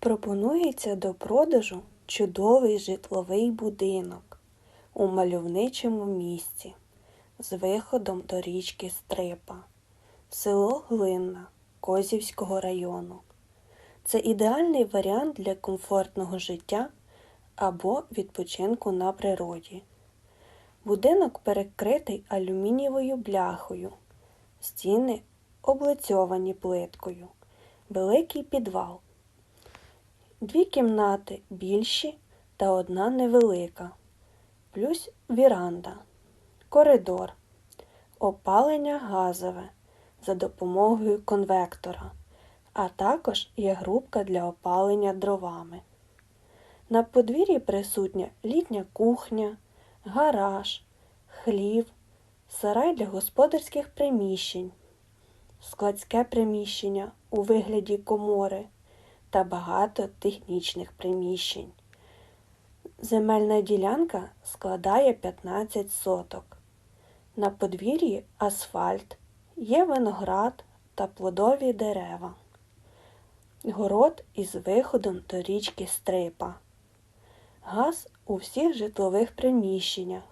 Пропонується до продажу чудовий житловий будинок у мальовничому місці з виходом до річки Стрипа, село Глинна Козівського району. Це ідеальний варіант для комфортного життя або відпочинку на природі. Будинок перекритий алюмінієвою бляхою, стіни облицьовані плиткою, великий підвал. Дві кімнати більші та одна невелика, плюс віранда, коридор, опалення газове за допомогою конвектора, а також є грубка для опалення дровами. На подвір'ї присутня літня кухня, гараж, хлів, сарай для господарських приміщень, складське приміщення у вигляді комори та багато технічних приміщень. Земельна ділянка складає 15 соток. На подвір'ї асфальт, є виноград та плодові дерева. Город із виходом до річки Стрипа. Газ у всіх житлових приміщеннях.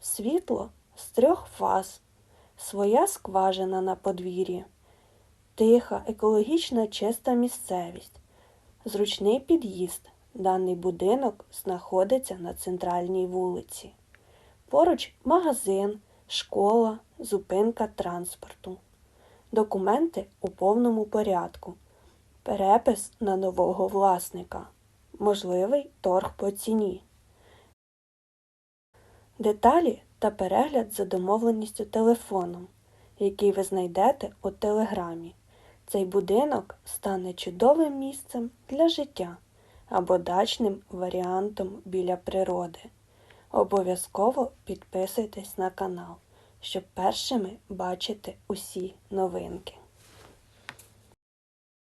Світло з трьох фаз. Своя скважина на подвір'ї. Тиха, екологічна чиста місцевість. Зручний під'їзд. Даний будинок знаходиться на центральній вулиці. Поруч магазин, школа, зупинка транспорту. Документи у повному порядку. Перепис на нового власника. Можливий торг по ціні. Деталі та перегляд за домовленістю телефоном, який ви знайдете у телеграмі. Цей будинок стане чудовим місцем для життя або дачним варіантом біля природи. Обов'язково підписуйтесь на канал, щоб першими бачити усі новинки.